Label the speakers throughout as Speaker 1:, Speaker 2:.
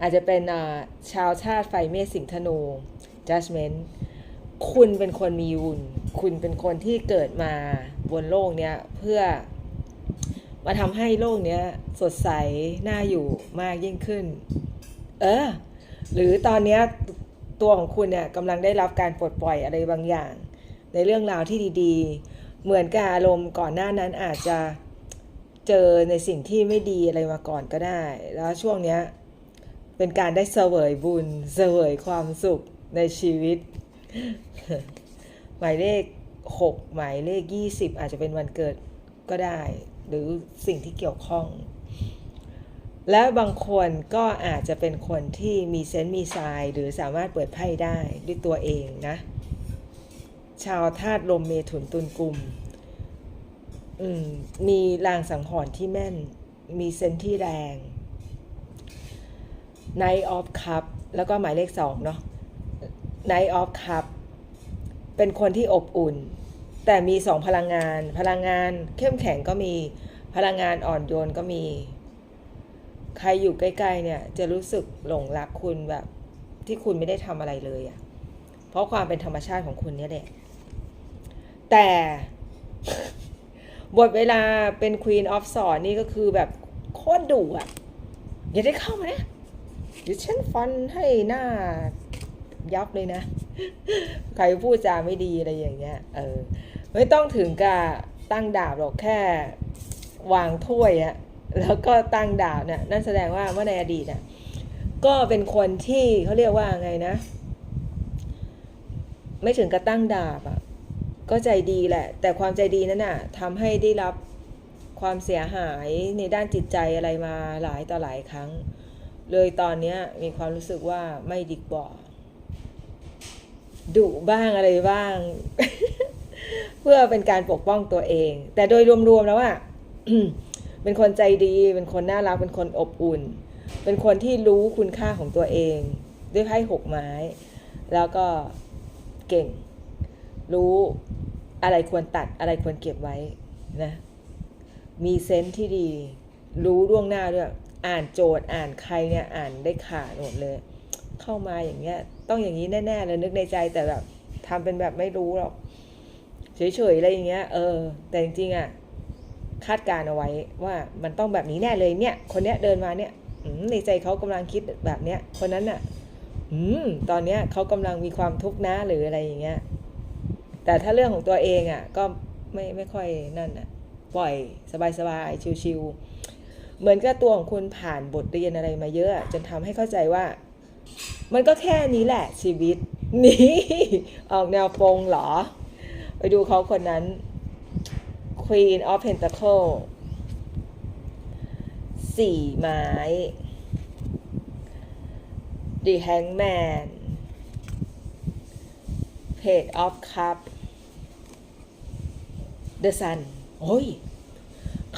Speaker 1: อาจจะเป็นชาวชาติไฟเมษสิงธนู judgment คุณเป็นคนมีบุญคุณเป็นคนที่เกิดมาบนโลกเนี้ยเพื่อมาทำให้โลกเนี้ยสดใสน่าอยู่มากยิ่งขึ้น เออ หรือตอนเนี้ยตัวของคุณเนี่ยกำลังได้รับการปลดปล่อยอะไรบางอย่าง ในเรื่องราวที่ดีๆ เหมือนกับอารมณ์ก่อนหน้านั้นอาจจะเจอในสิ่งที่ไม่ดีอะไรมาก่อนก็ได้ แล้วช่วงเนี้ย เป็นการได้เสวยบุญ เสวยความสุขในชีวิต หมายเลข 6 หมายเลข 20 อาจจะเป็นวันเกิดก็ได้ หรือสิ่งที่เกี่ยวข้อง และบางคนก็อาจจะเป็นคนที่มีเซนต์มีทรายหรือสามารถเปิดไพ่ได้ด้วยตัวเองนะ ชาวธาตุลมเมถุนตุลกลุ่มมมีลางสังหรณ์ที่แม่น มีเซนส์ที่แรง Night of Cup แล้วก็หมายเลข2เนาะ Night of Cup เป็นคนที่อบอุ่น แต่มีสองพลังงาน พลังงานเข้มแข็งก็มี พลังงานอ่อนโยนก็มี ใครอยู่ใกล้ๆเนี่ยจะรู้สึกหลงรักคุณแบบที่คุณไม่ได้ทำอะไรเลยอะ่ะ เพราะความเป็นธรรมชาติของคุณเนี่ยแหละ แต่บทเวลาเป็น Queen of s w o r d นี่ก็คือแบบโคตรดุอะ่ะ อย่าได้เข้ามานะ ดี๋ยวฉันฟันให้หน้ายับเลยนะ ใครพูดจาไม่ดีอะไรอย่างเงี้ย เออ ไม่ต้องถึงกับตั้งดาบหรอกแค่วางถ้วยอะแล้วก็ตั้งดาบเนี่ยนั่นแสดงว่าเมื่อในอดีตน่ะก็เป็นคนที่เขาเรียกว่าไงนะ ไม่ถึงกับตั้งดาบอะก็ใจดีแหละ แต่ความใจดีนั้นน่ะทำให้ได้รับความเสียหายในด้านจิตใจอะไรมาหลายต่อหลายครั้ง เลยตอนนี้มีความรู้สึกว่าไม่ดีกว่าดุบ้างอะไรบ้าง เพื่อเป็นการปกป้องตัวเอง แต่โดยรวมๆแล้วอะเป็นคนใจดี เป็นคนน่ารัก เป็นคนอบอุ่น เป็นคนที่รู้คุณค่าของตัวเอง ด้วยไพ่หกไม้ แล้วก็เก่ง รู้อะไรควรตัดอะไรควรเก็บไว้นะ มีเซนส์ที่ดี รู้ล่วงหน้าด้วย อ่านโจทย์อ่านใครเนี่ยอ่านได้ขาดหมดเลย เข้ามาอย่างเงี้ย ต้องอย่างนี้แน่ๆเลยนึกในใจแต่แบบทำเป็นแบบไม่รู้หรอกเฉยๆอะไรอย่างเงี้ยเออ แต่จริงๆอะคาดการเอาไว้ว่ามันต้องแบบนี้แน่เลยเนี่ย คนเนี้ยเดินมาเนี่ยในใจเขากำลังคิดแบบเนี้ย คนนั้นน่ะอืมตอนเนี้ยเขากำลังมีความทุกข์นะหรืออะไรอย่างเงี้ยแต่ถ้าเรื่องของตัวเองอะ ก็ไม่ไม่ค่อยนั่นอะ ปล่อยสบายๆชิวๆ เหมือนกับตัวของคุณผ่านบทเรียนอะไรมาเยอะ จนทำให้เข้าใจว่า มันก็แค่นี้แหละชีวิต นี่ ออกแนวโปงเหรอ ไปดูเขาคนนั้น Queen of Pentacle สี่ไม้ The Hangman Page of Cup The Sun โอ้ย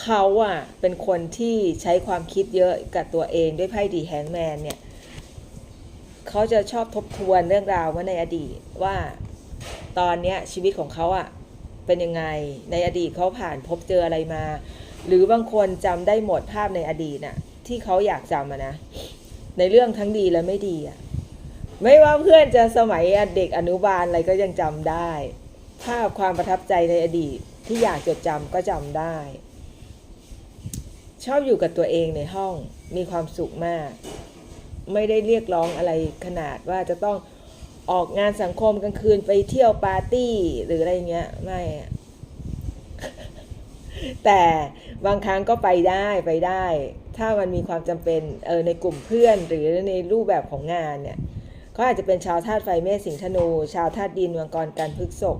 Speaker 1: เขาอะเป็นคนที่ใช้ความคิดเยอะกับตัวเองด้วยไพ่ดีแฮงแมนเนี่ยเขาจะชอบทบทวนเรื่องราวว่าในอดีตว่าตอนเนี้ยชีวิตของเขาอะเป็นยังไงในอดีตเขาผ่านพบเจออะไรมา หรือบางคนจำได้หมดภาพในอดีตน่ะที่เขาอยากจำอะนะในเรื่องทั้งดีและไม่ดีอะไม่ว่าเพื่อนจะสมัยเด็กอนุบาลอะไรก็ยังจำได้ ภาพความประทับใจในอดีตที่อยากจดจำก็จำได้ ชอบอยู่กับตัวเองในห้องมีความสุขมาก ไม่ได้เรียกร้องอะไรขนาดว่าจะต้องออกงานสังคมกลางคืนไปเที่ยวปาร์ตี้หรืออะไรเงี้ยไม่แต่บางครั้งก็ไปได้ไปได้ ถ้ามันมีความจำเป็นเออในกลุ่มเพื่อนหรือในรูปแบบของงานเนี่ยเขาอาจจะเป็นชาวธาตุไฟเมษสิงธนู ชาวธาตุดินมังกรกันพฤกษก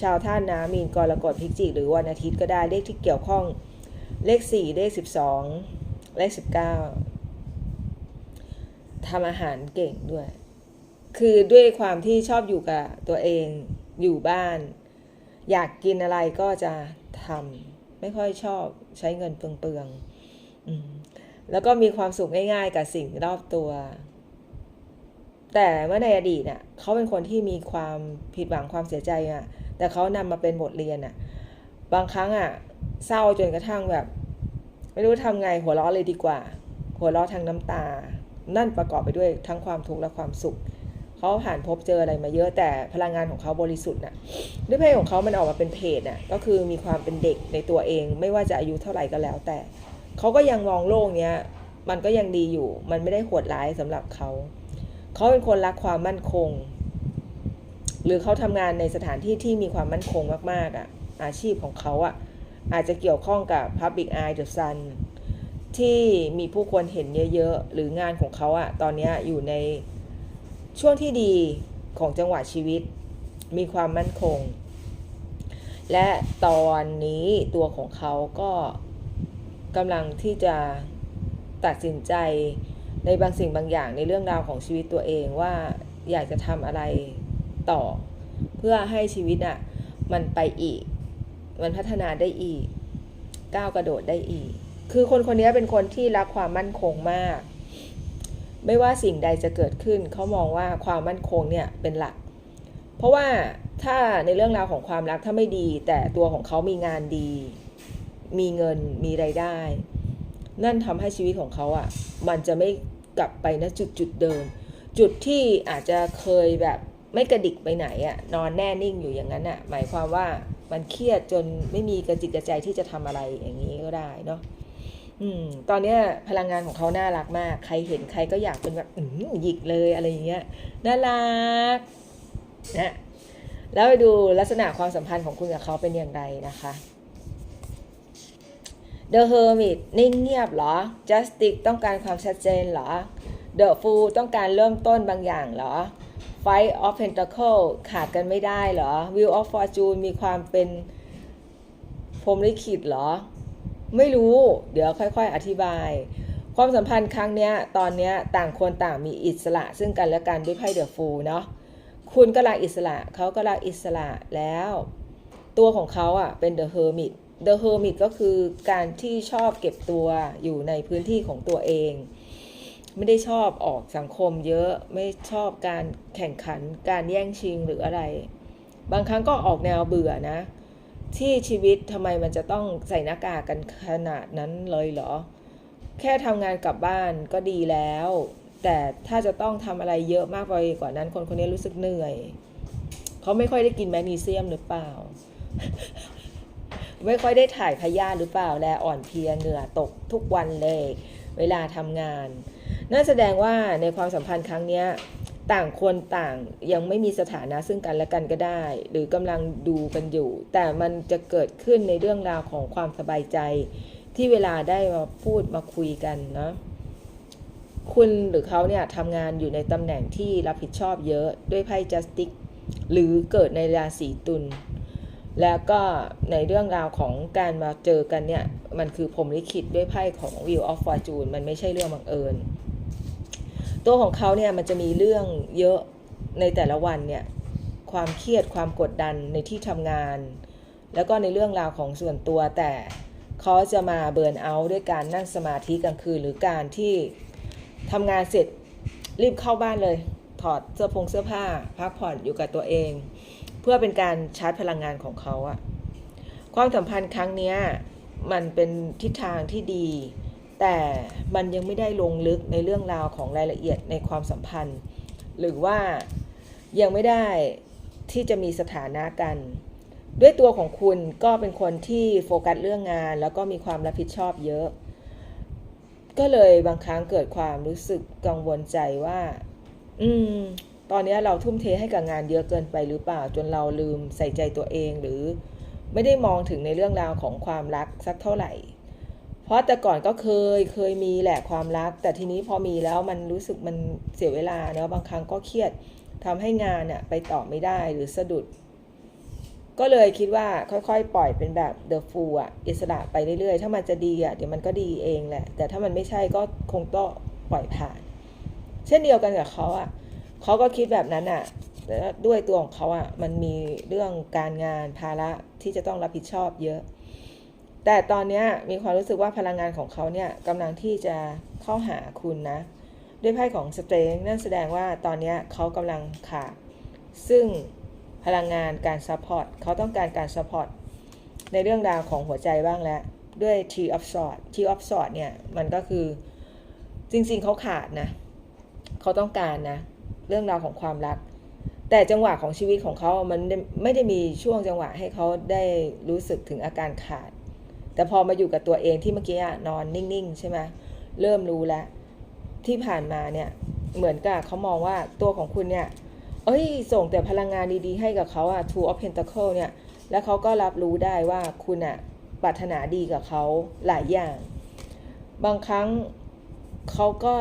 Speaker 1: ชาวธาตุน้ำมีนกรกฎพิจิกหรือวันอาทิตย์ก็ได้เลขที่เกี่ยวข้อง เลขสี่เลขสิบสองเลขสิบเก้าทำอาหารเก่งด้วย คือด้วยความที่ชอบอยู่กับตัวเองอยู่บ้าน อยากกินอะไรก็จะทำไม่ค่อยชอบใช้เงินเปลืองๆแล้วก็มีความสุขง่ายๆ กับสิ่งรอบตัว แต่เมื่อในอดีตน่ะเขาเป็นคนที่มีความผิดหวังความเสียใจอะ แต่เขานำมาเป็นบทเรียนอะ บางครั้งอะ เศร้าจนกระทั่งแบบ ไม่รู้ทำไงหัวเราะเลยดีกว่า หัวเราะทางน้ำตา นั่นประกอบไปด้วยทั้งความทุกข์และความสุขเขาผ่านพบเจออะไรมาเยอะแต่พลังงานของเขาบริสุทธิ์น่ะด้วยเพศของเขามันออกมาเป็นเพศน่ะก็คือมีความเป็นเด็กในตัวเอง ไม่ว่าจะอายุเท่าไหร่ก็แล้ว แต่เขาก็ยังมองโลกเนี้ยมันก็ยังดีอยู่ มันไม่ได้โหดร้ายสำหรับเขาเขาเป็นคนรักความมั่นคง หรือเขาทำงานในสถานที่ที่มีความมั่นคงมากๆอะอาชีพของเขาอะ อาจจะเกี่ยวข้องกับ Public Eye The Sun ที่มีผู้คนเห็นเยอะๆ หรืองานของเขาอะตอนนี้อยู่ในช่วงที่ดีของจังหวะชีวิต มีความมั่นคง และตอนนี้ตัวของเขาก็กำลังที่จะตัดสินใจในบางสิ่งบางอย่างในเรื่องราวของชีวิตตัวเองว่าอยากจะทำอะไรต่อ เพื่อให้ชีวิตอะมันไปอีก มันพัฒนาได้อีก ก้าวกระโดดได้อีก คือคนคนนี้เป็นคนที่รักความมั่นคงมาก ไม่ว่าสิ่งใดจะเกิดขึ้น เขามองว่าความมั่นคงเนี่ยเป็นหลัก เพราะว่าถ้าในเรื่องราวของความรักถ้าไม่ดี แต่ตัวของเขามีงานดี มีเงินมีไรายได้ นั่นทำให้ชีวิตของเขาอะ่ะ มันจะไม่กลับไปนะจุดจุดเดิม จุดที่อาจจะเคยแบบไม่กระดิกไปไหนอะ่ะนอนแน่นิ่งอยู่อย่างนั้นอะ่ะหมายความว่า มันเครียดจนไม่มีกระจิกกระใจที่จะทำอะไรอย่างนี้ก็ได้เนาะอืม ตอนเนี้ยพลังงานของเขาน่ารักมาก ใครเห็นใครก็อยากเป็นแบบอืมหยิกเลยอะไรอย่างเงี้ยน่ารักนะแล้วไปดูลักษณะความสัมพันธ์ของคุณกับเขาเป็นอย่างไรนะคะ The Hermit นิ่งเงียบเหรอ Justice ต้องการความชัดเจนเหรอ The Fool ต้องการเริ่มต้นบางอย่างเหรอ Fight of Pentacle ขาดกันไม่ได้เหรอ Wheel of Fortune มีความเป็นพรมลิขิตเหรอ ไม่รู้ เดี๋ยวค่อยๆ อธิบาย ความสัมพันธ์ครั้งเนี้ย ตอนเนี้ยต่างคนต่างมีอิสระซึ่งกันและกันด้วยไพ่เดอะฟูเนาะคุณก็รักอิสระเขาก็รักอิสระแล้ว ตัวของเขาอะเป็นเดอะเฮอร์มิตเดอะเฮอร์มิตก็คือการที่ชอบเก็บตัวอยู่ในพื้นที่ของตัวเอง ไม่ได้ชอบออกสังคมเยอะไม่ชอบการแข่งขันการแย่งชิงหรืออะไร บางครั้งก็ออกแนวเบื่อนะ ที่ชีวิตทำไมมันจะต้องใส่หน้ากากกันขนาดนั้นเลยเหรอ แค่ทำงานกลับบ้านก็ดีแล้ว แต่ถ้าจะต้องทำอะไรเยอะมากไปกว่านั้น คนคนนี้รู้สึกเหนื่อยเขาไม่ค่อยได้กินแมกนีเซียมหรือเปล่า ไม่ค่อยได้ถ่ายพยาธิหรือเปล่า แลอ่อนเพลียเหงื่อตกทุกวันเลย เวลาทำงาน นั่นแสดงว่าในความสัมพันธ์ครั้งเนี้ยต่างคนต่างยังไม่มีสถานะซึ่งกันและกันก็ได้ หรือกำลังดูกันอยู่ แต่มันจะเกิดขึ้นในเรื่องราวของความสบายใจ ที่เวลาได้มาพูดมาคุยกันนะคุณหรือเขาเนี่ยทำงานอยู่ในตำแหน่งที่รับผิดชอบเยอะด้วยไพ่จัสติกหรือเกิดในราศีตุลแล้วก็ในเรื่องราวของการมาเจอกันเนี่ย มันคือผมลิขิตด้วยไพ่ของ Wheel of Fortune มันไม่ใช่เรื่องบังเอิญ ตัวของเขาเนี่ยมันจะมีเรื่องเยอะในแต่ละวันเนี่ยความเครียดความกดดันในที่ทำงาน แล้วก็ในเรื่องราวของส่วนตัวแต่เขาจะมาเบิร์นเอาท์ด้วยการนั่งสมาธิกลางคืน หรือการที่ทำงานเสร็จรีบเข้าบ้านเลย ถอดเสื้อผงเสื้อผ้า พักผ่อนอยู่กับตัวเอง เพื่อเป็นการชาร์จพลังงานของเขาอะความสัมพันธ์ครั้งนี้มันเป็นทิศทางที่ดี แต่มันยังไม่ได้ลงลึกในเรื่องราวของรายละเอียดในความสัมพันธ์ หรือว่ายังไม่ได้ที่จะมีสถานะกัน ด้วยตัวของคุณก็เป็นคนที่โฟกัสเรื่องงาน แล้วก็มีความรับผิดชอบเยอะ ก็เลยบางครั้งเกิดความรู้สึกกังวลใจว่า อืม ตอนนี้เราทุ่มเทให้กับงานเยอะเกินไปหรือเปล่า จนเราลืมใส่ใจตัวเองหรือไม่ได้มองถึงในเรื่องราวของความรักสักเท่าไหร่ ราะแต่ก่อนก็เคยเคยมีแหละความรัก แต่ทีนี้พอมีแล้วมันรู้สึกมันเสียเวลาเนาะบางครั้งก็เครียดทำให้งานอะไปต่อไม่ได้หรือสะดุด ก็เลยคิดว่าค่อยๆ ปล่อยเป็นแบบ The Fool อะอิสระไปเรื่อยๆ ถ้ามันจะดีอะเดี๋ยวมันก็ดีเองแหละ แต่ถ้ามันไม่ใช่ก็คงต้องปล่อยผ่าน เช่นเดียวกันกับเขาอะเขาก็คิดแบบนั้นอะแต่ด้วยตัวของเขาอะมันมีเรื่องการงานภาระที่จะต้องรับผิดชอบเยอะ แต่ตอนนี้มีความรู้สึกว่าพลังงานของเขาเนี่ยกำลังที่จะเข้าหาคุณนะ ด้วยไพ่ของสเตงนั่นแสดงว่าตอนนี้เขากำลังขาดซึ่งพลังงานการซัพพอร์ตเขาต้องการการซัพพอร์ตในเรื่องราวของหัวใจบ้างแล้ว ด้วย T of Swords T of Swords เนี่ย มันก็คือจริงๆเขาขาดนะ เขาต้องการนะ เรื่องราวของความรัก แต่จังหวะของชีวิตของเขามันไม่ได้มีช่วงจังหวะให้เขาได้รู้สึกถึงอาการขาด แต่พอมาอยู่กับตัวเองที่เมื่อกี้นอนนิ่งๆ ใช่ไหมเริ่มรู้แล้ว ที่ผ่านมาเนี่ยเหมือนกับเขามองว่าตัวของคุณเนี่ย เอ้ย ส่งแต่พลังงานดีๆ ให้กับเขาอะ Two of Pentacle เนี่ย แล้วเขาก็รับรู้ได้ว่าคุณอะปรารถนาดีกับเขาหลายอย่าง บางครั้งเขาก็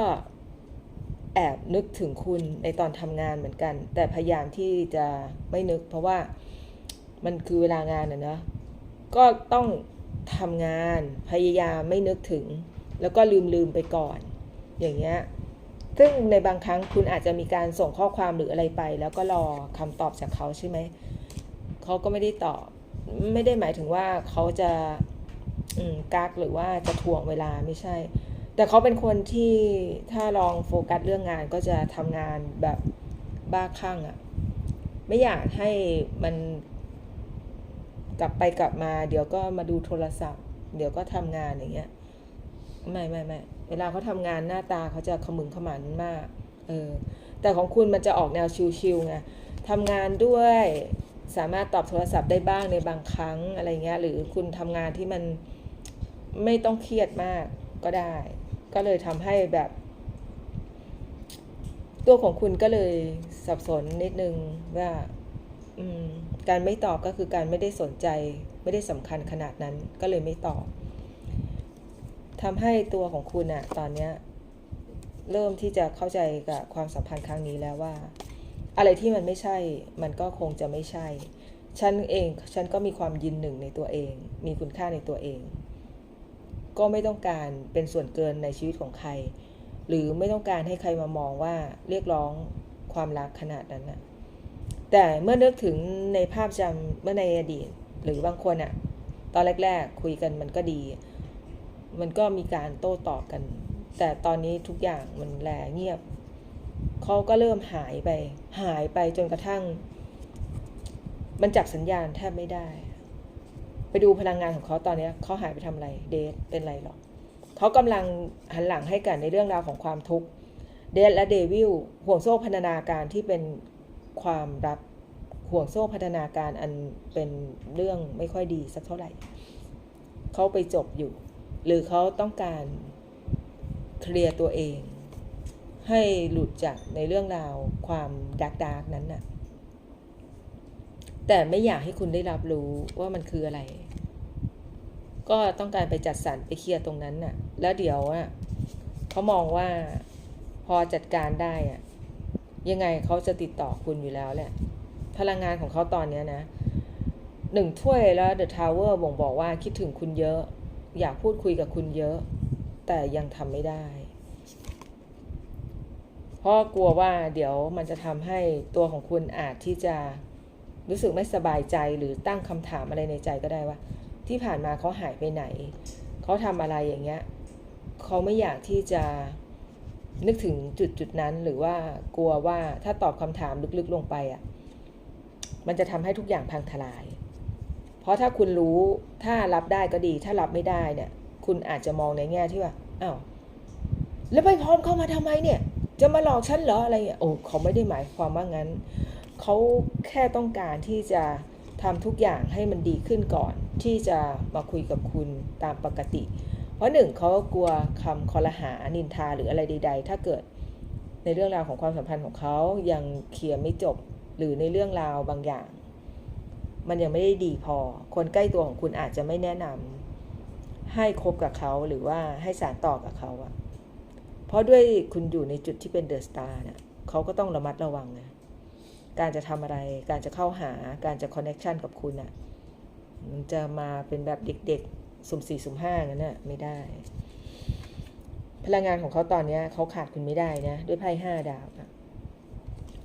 Speaker 1: แอบนึกถึงคุณในตอนทำงานเหมือนกัน แต่พยายามที่จะไม่นึก เพราะว่ามันคือเวลางานอะเนะ ก็ต้อง ทำงานพยายามไม่นึกถึง แล้วก็ลืมลืมไปก่อน อย่างเงี้ยซึ่งในบางครั้งคุณอาจจะมีการส่งข้อความหรืออะไรไป แล้วก็รอคำตอบจากเขาใช่ไหมเขาก็ไม่ได้ตอบไม่ได้หมายถึงว่าเขาจะกักหรือว่าจะถ่วงเวลาไม่ใช่ แต่เขาเป็นคนที่ถ้าลองโฟกัสเรื่องงานก็จะทำงานแบบบ้าคลั่งอะ่ะไม่อยากให้มัน กลับไปกลับมา เดี๋ยวก็มาดูโทรศัพท์ เดี๋ยวก็ทำงานอย่างเงี้ยไม่ไม่ไม่เวลาเขาทำงานหน้าตาเขาจะขมึงขมันมากเออแต่ของคุณมันจะออกแนวชิวๆไงทำงานด้วยสามารถตอบโทรศัพท์ได้บ้างในบางครั้งอะไรเงี้ยหรือคุณทำงานที่มันไม่ต้องเครียดมากก็ได้ ก็เลยทำให้แบบ ตัวของคุณก็เลยสับสนนิดนึงว่า อืม การไม่ตอบก็คือการไม่ได้สนใจ ไม่ได้สำคัญขนาดนั้นก็เลยไม่ตอบทำให้ตัวของคุณอะตอนเนี้ยเริ่มที่จะเข้าใจกับความสัมพันธ์ครั้งนี้แล้วว่า อะไรที่มันไม่ใช่ มันก็คงจะไม่ใช่ ฉันเอง ฉันก็มีความยินหนึ่งในตัวเอง มีคุณค่าในตัวเอง ก็ไม่ต้องการเป็นส่วนเกินในชีวิตของใคร หรือไม่ต้องการให้ใครมามองว่าเรียกร้องความรักขนาดนั้นน่ะ แต่เมื่อนึกถึงในภาพจำเมื่อในอดีต หรือบางคนอะตอนแรก ๆ คุยกันมันก็ดี มันก็มีการโต้ตอบกัน แต่ตอนนี้ทุกอย่างมันแลเงียบเขาก็เริ่มหายไป หายไปจนกระทั่ง มันจับสัญญาณแทบไม่ได้ ไปดูพลังงานของเขาตอนนี้เขาหายไปทำอะไร เดทเป็นไรหรอกเขากำลังหันหลังให้กันในเรื่องราวของความทุกข์เดทและเดวิลห่วงโซ่พันธนาการที่เป็น ความรับห่วงโซ่พันธนาการอันเป็นเรื่องไม่ค่อยดีสักเท่าไหร่ เขาไปจบอยู่ หรือเขาต้องการเคลียร์ตัวเอง ให้หลุดจากในเรื่องราวความดักดาร์กนั้นน่ะ แต่ไม่อยากให้คุณได้รับรู้ว่ามันคืออะไร ก็ต้องการไปจัดสรรไปเคลียร์ตรงนั้นน่ะ แล้วเดี๋ยวอะเขามองว่าพอจัดการได้อะ ยังไงเขาจะติดต่อคุณอยู่แล้วแหละ พลังงานของเขาตอนนี้นะหนึ่งถ้วยแล้วเดอะทาวเวอร์บ่งบอกว่าคิดถึงคุณเยอะ อยากพูดคุยกับคุณเยอะ แต่ยังทำไม่ได้ เพราะกลัวว่าเดี๋ยวมันจะทำให้ตัวของคุณอาจที่จะรู้สึกไม่สบายใจหรือตั้งคำถามอะไรในใจก็ได้ว่า ที่ผ่านมาเขาหายไปไหน เขาทำอะไรอย่างเงี้ย เขาไม่อยากที่จะ นึกถึงจุดจุดนั้นหรือว่ากลัวว่าถ้าตอบคำถามลึกๆลงไปอะมันจะทำให้ทุกอย่างพังทลาย เพราะถ้าคุณรู้ถ้ารับได้ก็ดี ถ้ารับไม่ได้เนี่ย คุณอาจจะมองในแง่ที่ว่าอ้าวแล้วไปพร้อมเข้ามาทำไมเนี่ย จะมาหลอกฉันเหรออะไรเงี้ยโอ้เขาไม่ได้หมายความว่างั้น เขาแค่ต้องการที่จะทำทุกอย่างให้มันดีขึ้นก่อน ที่จะมาคุยกับคุณตามปกติ ราะหนึ่งเขากลัวคำคอรหานินทาหรืออะไรใด ๆ ถ้าเกิดในเรื่องราวของความสัมพันธ์ของเขายังเคลียร์ไม่จบหรือในเรื่องราวบางอย่าง มันยังไม่ได้ดีพอ คนใกล้ตัวของคุณอาจจะไม่แนะนำให้คบกับเขาหรือว่าให้สารต่อกับเขาอะเพราะด้วยคุณอยู่ในจุดที่เป็นเดอะสตาร์เนี่ยเขาก็ต้องระมัดระวังไงการจะทำอะไร การจะเข้าหา การจะคอนเน็ชันกับคุณอะ่ะมันจะมาเป็นแบบเด็กๆ สุ่มสี่สุ่มห้างั้นน่ะไม่ได้ พลังงานของเขาตอนเนี้ยเขาขาดคุณไม่ได้นะ ด้วยไพ่ห้าดาวอะ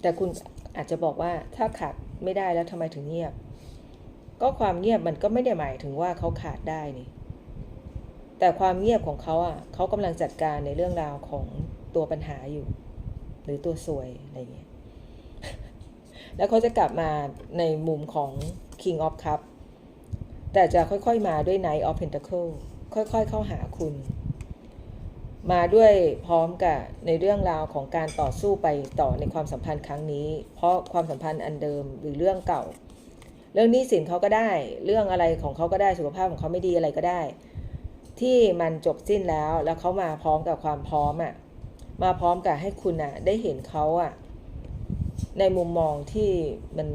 Speaker 1: แต่คุณอาจจะบอกว่าถ้าขาดไม่ได้แล้วทำไมถึงเงียบ ก็ความเงียบมันก็ไม่ได้หมายถึงว่าเขาขาดได้นี่ แต่ความเงียบของเขาอะเขากำลังจัดการในเรื่องราวของตัวปัญหาอยู่ หรือตัวสวยอะไรอย่างเงี้ยแล้วเขาจะกลับมาในมุมของ King of Cup แต่จะค่อยๆมาด้วย Knight of Pentacle ค่อยๆเข้าหาคุณ มาด้วยพร้อมกับในเรื่องราวของการต่อสู้ไปต่อในความสัมพันธ์ครั้งนี้ เพราะความสัมพันธ์อันเดิมหรือเรื่องเก่า เรื่องหนี้สินเขาก็ได้ เรื่องอะไรของเขาก็ได้สุขภาพของเขาไม่ดีอะไรก็ได้ ที่มันจบสิ้นแล้วแล้วเขามาพร้อมกับความพร้อมอะ่ะมาพร้อมกับให้คุณอะได้เห็นเขาอะในมุมมองที่มัน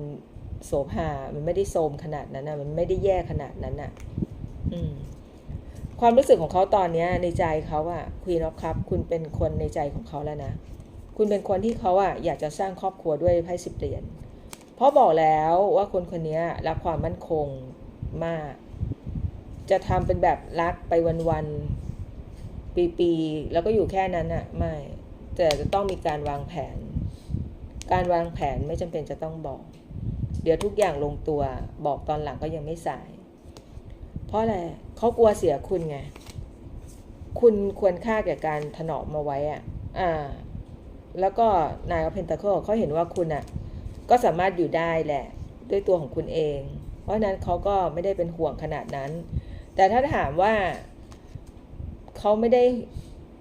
Speaker 1: โสภา มันไม่ได้โทมขนาดนั้นอะมันไม่ได้แย่ขนาดนั้นอะอืมความรู้สึกของเขาตอนเนี้ยในใจเขาอะควีนออฟคัพคุณเป็นคนในใจของเขาแล้วนะ คุณเป็นคนที่เขาอะอยากจะสร้างครอบครัวด้วยไพ่สิบเหรียญเพราะบอกแล้วว่าคนคนนี้รักความมั่นคงมาก จะทำเป็นแบบรักไปวันๆปีๆแล้วก็อยู่แค่นั้นอะไม่ แต่จะต้องมีการวางแผน การวางแผนไม่จำเป็นจะต้องบอก เดี๋ยวทุกอย่างลงตัว บอกตอนหลังก็ยังไม่สาย เพราะอะไรเขากลัวเสียคุณไง คุณควรค่าแก่การถนอมมาไว้อะอ่า แล้วก็นายอเพนตาเคิลเขาเห็นว่าคุณอะ ก็สามารถอยู่ได้แหละ ด้วยตัวของคุณเอง เพราะฉะนั้นเขาก็ไม่ได้เป็นห่วงขนาดนั้น แต่ถ้าถามว่าเขาไม่ได้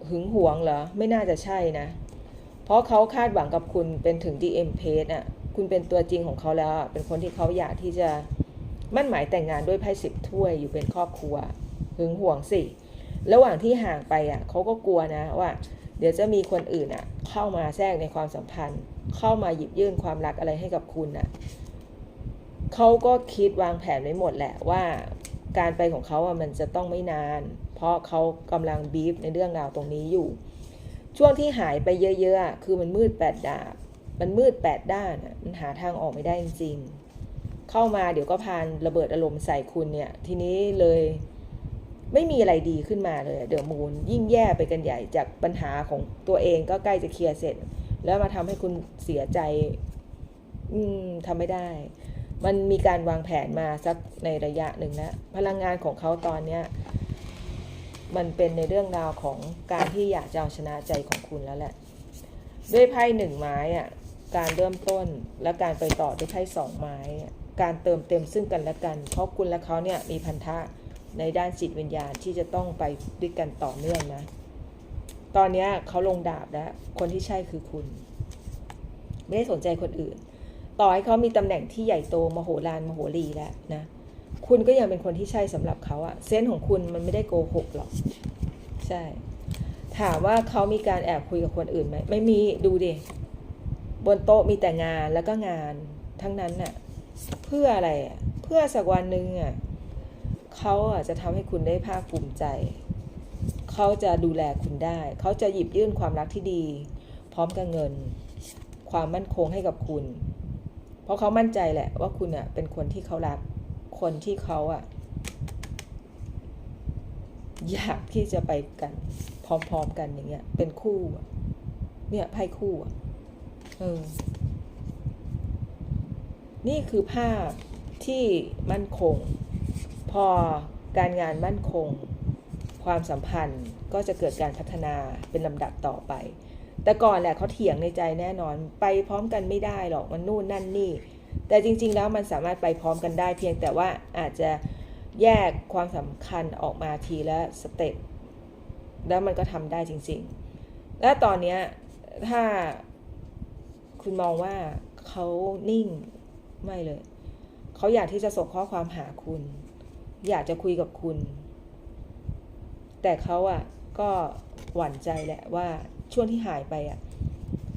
Speaker 1: หึงหวงเหรอ ไม่น่าจะใช่นะ เพราะเขาคาดหวังกับคุณเป็นถึง DM p a g e อะ คุณเป็นตัวจริงของเขาแล้ว เป็นคนที่เขาอยากที่จะมั่นหมายแต่งงานด้วยไพ่สิบถ้วยอยู่เป็นครอบครัวหึงห่วงสิระหว่างที่ห่างไปอะเขาก็กลัวนะว่า เดี๋ยวจะมีคนอื่นอะ เข้ามาแทรกในความสัมพันธ์ เข้ามาหยิบยื่นความรักอะไรให้กับคุณอะเขาก็คิดวางแผนไว้หมดแหละว่าการไปของเขาอะมันจะต้องไม่นาน เพราะเขากำลังบีฟในเรื่องราวตรงนี้อยู่ ช่วงที่หายไปเยอะๆคือมันมืดแปดดาบ มันมืดแปดด้านอะมันหาทางออกไม่ได้จริงๆ เข้ามาเดี๋ยวก็พานระเบิดอารมณ์ใส่คุณเนี่ย ทีนี้เลยไม่มีอะไรดีขึ้นมาเลยเดอะมูนยิ่งแย่ไปกันใหญ่จากปัญหาของตัวเองก็ใกล้จะเคลียร์เสร็จ แล้วมาทำให้คุณเสียใจ อืมทำไม่ได้ มันมีการวางแผนมาสักในระยะหนึ่งแล้วพลังงานของเขาตอนเนี้ยมันเป็นในเรื่องราวของการที่อยากจะเอาชนะใจของคุณแล้วแหละ ด้วยไพ่หนึ่งไม้อะ การเริ่มต้นและการไปต่อด้วยไพ่สองไม้ การเติมเต็มซึ่งกันและกัน เพราะคุณและเขาเนี่ยมีพันธะในด้านจิตวิญญาณที่จะต้องไปด้วยกันต่อเนื่องนะ ตอนนี้เขาลงดาบแล้ว คนที่ใช่คือคุณ ไม่ได้สนใจคนอื่น ต่อให้เขามีตำแหน่งที่ใหญ่โตมโหฬารมโหรีแล้วนะ คุณก็ยังเป็นคนที่ใช่สำหรับเขาอะเซนส์ของคุณมันไม่ได้โกหกหรอก ใช่ ถามว่าเขามีการแอบคุยกับคนอื่นไหม ไม่มี ดูดิ บนโต๊ะมีแต่งานแล้วก็งานทั้งนั้นน่ะเพื่ออะไรเพื่อสักวันหนึ่งอะเขาอะจะทำให้คุณได้ภาคภูมิใจ เขาจะดูแลคุณได้ เขาจะหยิบยื่นความรักที่ดี พร้อมกับเงิน ความมั่นคงให้กับคุณ เพราะเขามั่นใจแหละว่าคุณอะเป็นคนที่เขารักคนที่เขาอะอยากที่จะไปกัน พร้อมๆกันอย่างเงี้ยเป็นคู่เนี่ยไพ่คู่อะ เออ นี่คือภาพที่มั่นคง พอการงานมั่นคง ความสัมพันธ์ก็จะเกิดการพัฒนาเป็นลำดับต่อไป แต่ก่อนแหละเขาเถียงในใจแน่นอนไปพร้อมกันไม่ได้หรอกมันนู่นนั่นนี่ แต่จริง ๆ แล้วมันสามารถไปพร้อมกันได้ เพียงแต่ว่าอาจจะแยกความสำคัญออกมาทีละสเต็ปแล้วมันก็ทำได้จริง ๆ และตอนนี้ถ้า คุณมองว่าเขานิ่งไม่เลย เขาอยากที่จะส่งข้อความหาคุณ อยากจะคุยกับคุณ แต่เขาอะก็หวั่นใจแหละว่าช่วงที่หายไปอะ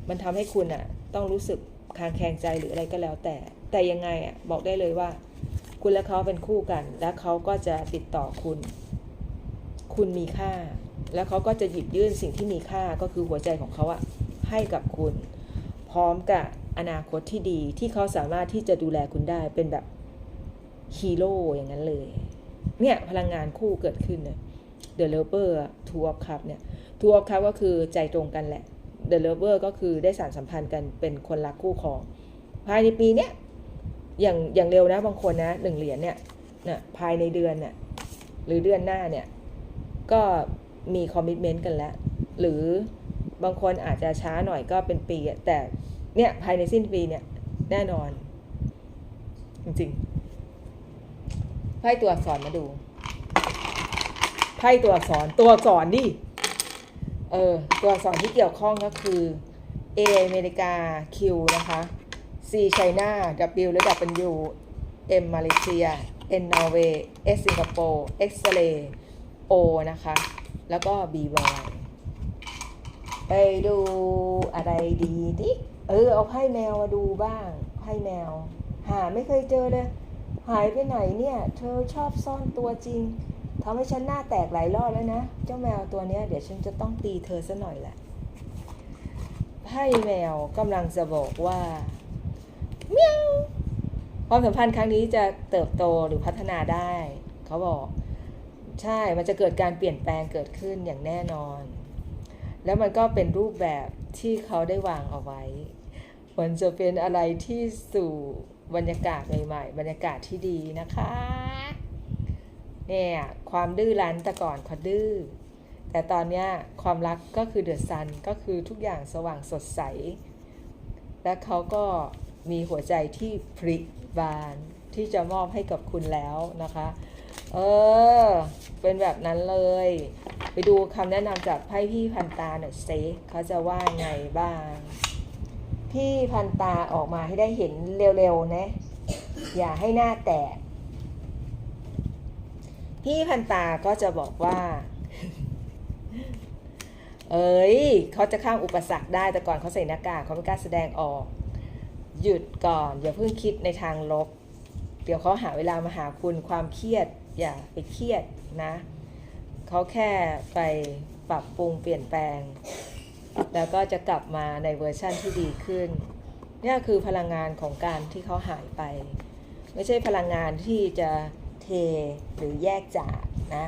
Speaker 1: มันทำให้คุณอะ ต้องรู้สึกคางแคงใจหรืออะไรก็แล้วแต่ แต่ยังไงอะบอกได้เลยว่า คุณและเขาเป็นคู่กัน และเขาก็จะติดต่อคุณ คุณมีค่า แล้วเขาก็จะหยิบยื่นสิ่งที่มีค่าก็คือหัวใจของเขาอะให้กับคุณ พร้อมกับอนาคตที่ดีที่เขาสามารถที่จะดูแลคุณได้เป็นแบบฮีโร่อย่างนั้นเลย เนี่ยพลังงานคู่เกิดขึ้นเนี่ย The Lover to of Cup เนี่ย To of Cup ก็คือใจตรงกันแหละ The Lover ก็คือได้สารสัมพันธ์กันเป็นคนรักคู่ครอง ภายในปีเนี้ยอย่างอย่างเร็วนะบางคนนะหนึ่งเหรียญเนี่ยนะภายในเดือนเนี่ยหรือเดือนหน้าเนี่ย ก็มีคอมมิชเมนต์กันแล้ว หรือ บางคนอาจจะช้าหน่อยก็เป็นปี แต่เนี่ยภายในสิ้นปีเนี่ยแน่นอน จริงๆไพ่ตัวอักษรมาดูไพ่ตัวอักษรตัวอักษรดิเออตัวอักษรที่เกี่ยวข้องก็คือ A อเมริกา Q นะคะ C ไชน่า W หรือ W M มาเลเซีย N นอร์เวย์ S สิงคโปร์ X เรย์ O นะคะ แล้วก็ B บอย ไปดูอะไรดีดิเออเอาไพ่แมวมาดูบ้างไพ่แมว หาไม่เคยเจอเลย หายไปไหนเนี่ย เธอชอบซ่อนตัวจริงทำให้ฉันหน้าแตกหลายรอบแล้วนะ เจ้าแมวตัวเนี้ยเดี๋ยวฉันจะต้องตีเธอซะหน่อยแหละไพ่แมวกำลังจะบอกว่าเมียวความสัมพันธ์ครั้งนี้จะเติบโตหรือพัฒนาได้ เขาบอก ใช่มันจะเกิดการเปลี่ยนแปลงเกิดขึ้นอย่างแน่นอน แล้วมันก็เป็นรูปแบบที่เขาได้วางเอาไว้ มันจะเป็นอะไรที่สู่บรรยากาศใหม่ๆ บรรยากาศที่ดีนะคะ เนี่ยความดื้อรั้นแต่ก่อนเขาดื้อ แต่ตอนเนี้ยความรักก็คือเดือดซันก็คือทุกอย่างสว่างสดใส และเขาก็มีหัวใจที่พริบานที่จะมอบให้กับคุณแล้วนะคะ เออ เป็นแบบนั้นเลย ไปดูคำแนะนำจากไพ่พี่พันตาหน่อยเซเขาจะว่าไงบ้าง พี่พันตาออกมาให้ได้เห็นเร็วๆนะ อย่าให้หน้าแตก พี่พันตาก็จะบอกว่า เอ้ยเขาจะข้ามอุปสรรคได้แต่ก่อนเขาใส่หน้ากากเขาไม่กล้าแสดงออก หยุดก่อน อย่าเพิ่งคิดในทางลบ เดี๋ยวเขาหาเวลามาหาคุณความเครียด อย่าไปเครียดนะ เขาแค่ไปปรับปรุงเปลี่ยนแปลง แล้วก็จะกลับมาในเวอร์ชั่นที่ดีขึ้นนี่คือพลังงานของการที่เขาหายไป ไม่ใช่พลังงานที่จะเทหรือแยกจากนะ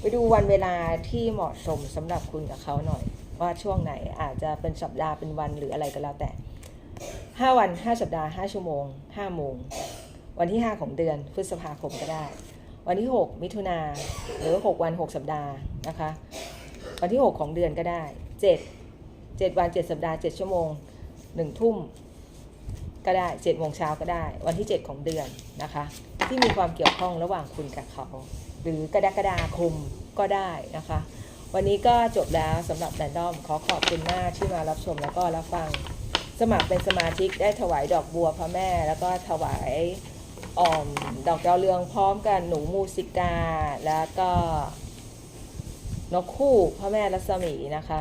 Speaker 1: ไปดูวันเวลาที่เหมาะสมสำหรับคุณกับเขาหน่อย ว่าช่วงไหนอาจจะเป็นสัปดาห์เป็นวันหรืออะไรก็แล้วแต่ 5 วัน 5 สัปดาห์ 5 ชั่วโมง5โมงวันที่ 5 ของเดือนพฤษภาคมก็ได้ วันที่ 6 มิถุนาหรือ 6 วัน 6 สัปดาห์นะคะ วันที่ 6 ของเดือนก็ได้ 7 7 วัน 7 สัปดาห์ 7 ชั่วโมง 1 ทุ่มก็ได้7โมงเช้าก็ได้ วันที่ 7 ของเดือนนะคะ ที่มีความเกี่ยวข้องระหว่างคุณกับเขา หรือกรกฎาคมก็ได้นะคะ วันนี้ก็จบแล้วสำหรับแรนดอมขอขอบคุณมากที่มารับชมแล้วก็รับฟังสมัครเป็นสมาชิกได้ถวายดอกบัวพระแม่ แล้วก็ถวาย อ่อมดอกดาวเรืองพร้อมกันหนูมูสิกา แล้วก็นกคู่พระแม่รัศมีนะคะ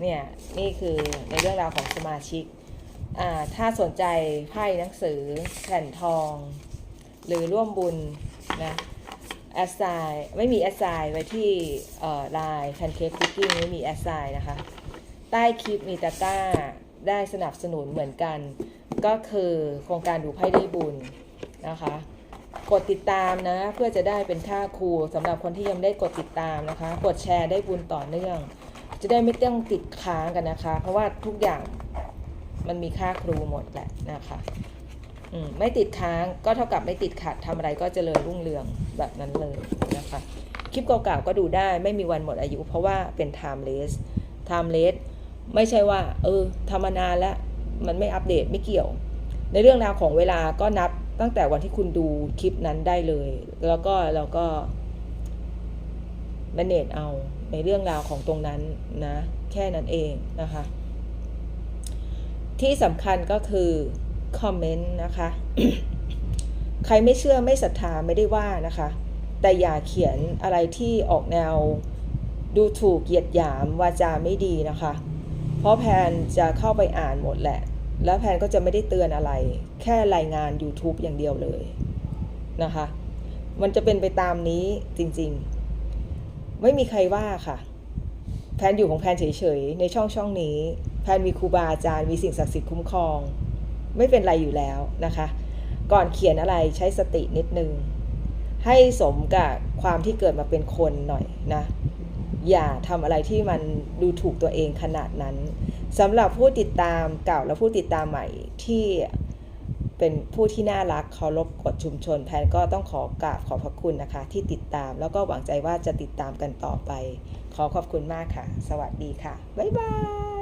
Speaker 1: เนี่ย นี่คือในเรื่องราวของสมาชิก อ่า ถ้าสนใจไพ่หนังสือแผ่นทอง หรือร่วมบุญนะแอสไซไม่มีแอสไซไว้ที่ไลน์แพนเค้กคุกกิ้งไม่มีแอสไซนะคะ ใต้คลิปมีตะกร้าได้สนับสนุนเหมือนกัน ก็คือโครงการดูไพ่ได้บุญ นะคะ กดติดตามนะ เพื่อจะได้เป็นค่าครูสำหรับคนที่ยังไม่ได้กดติดตามนะคะ กดแชร์ได้บุญต่อเนื่อง จะได้ไม่ต้องติดค้างกันนะคะ เพราะว่าทุกอย่างมันมีค่าครูหมดแหละนะคะมไม่ติดค้างก็เท่ากับไม่ติดขัดทำอะไรก็เจริญรุ่งเรืองแบบนั้นเลยนะคะ คลิปเก่าๆก็ดูได้ไม่มีวันหมดอายุ เพราะว่าเป็น timeless timeless ไม่ใช่ว่า เออทำมานานแล้ว มันไม่อัปเดตไม่เกี่ยว ในเรื่องราวของเวลาก็นับ ตั้งแต่วันที่คุณดูคลิปนั้นได้เลย แล้วก็เราก็ manage เอาในเรื่องราวของตรงนั้นนะ แค่นั้นเองนะคะ ที่สำคัญก็คือคอมเมนต์นะคะ ใครไม่เชื่อไม่ศรัทธาไม่ได้ว่านะคะ แต่อย่าเขียนอะไรที่ออกแนวดูถูกเหยียดหยามวาจาไม่ดีนะคะ เพราะแพนจะเข้าไปอ่านหมดแหละ แล้วแพนก็จะไม่ได้เตือนอะไร แค่รายงาน YouTube อย่างเดียวเลยนะคะ มันจะเป็นไปตามนี้จริงๆ ไม่มีใครว่าค่ะ แพนอยู่ของแพนเฉยๆ ในช่องช่องนี้ แพนมีครูบาอาจารย์มีสิ่งศักดิ์สิทธิ์คุ้มครอง ไม่เป็นไรอยู่แล้วนะคะ ก่อนเขียนอะไรใช้สตินิดนึง ให้สมกับความที่เกิดมาเป็นคนหน่อยนะ อย่าทำอะไรที่มันดูถูกตัวเองขนาดนั้นสำหรับผู้ติดตามเก่าและผู้ติดตามใหม่ที่เป็นผู้ที่น่ารักเคารพกฎชุมชน แพนก็ต้องขอกราบขอบพระคุณนะคะ ที่ติดตามแล้วก็หวังใจว่าจะติดตามกันต่อไป ขอขอบคุณมากค่ะ สวัสดีค่ะ บ๊ายบาย